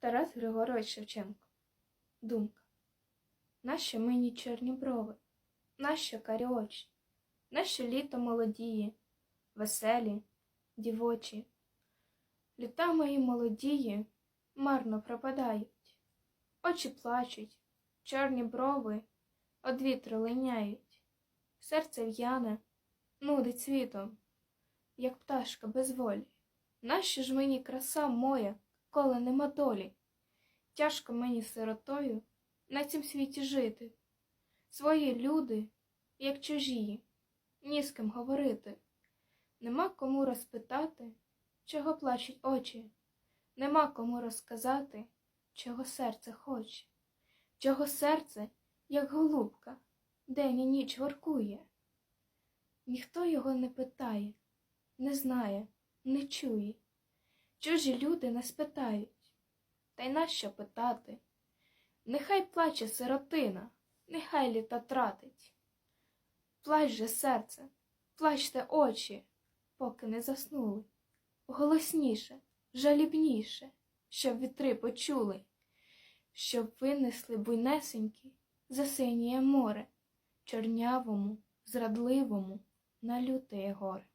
Тарас Григорович Шевченко. Думка. Нащо мені чорні брови? Нащо карі очі? Нащо літо молодіє, веселі, дівочі? Літа мої молодії марно пропадають, очі плачуть, чорні брови од вітру линяють, серце в'яне, нудить світом, як пташка без волі. Нащо ж мені краса моя, коли нема долі? Тяжко мені сиротою на цім світі жити. Свої люди, як чужі, ні з ким говорити. Нема кому розпитати, чого плачуть очі, нема кому розказати, чого серце хоче, чого серце, як голубка, день і ніч воркує. Ніхто його не питає, не знає, не чує. Чужі люди не спитають, та й нащо питати? Нехай плаче сиротина, нехай літа тратить. Плач же серце, плачте очі, поки не заснули. Голосніше, жалібніше, щоб вітри почули, щоб винесли буйнесенькі за синє море, чорнявому, зрадливому на лютеє горе.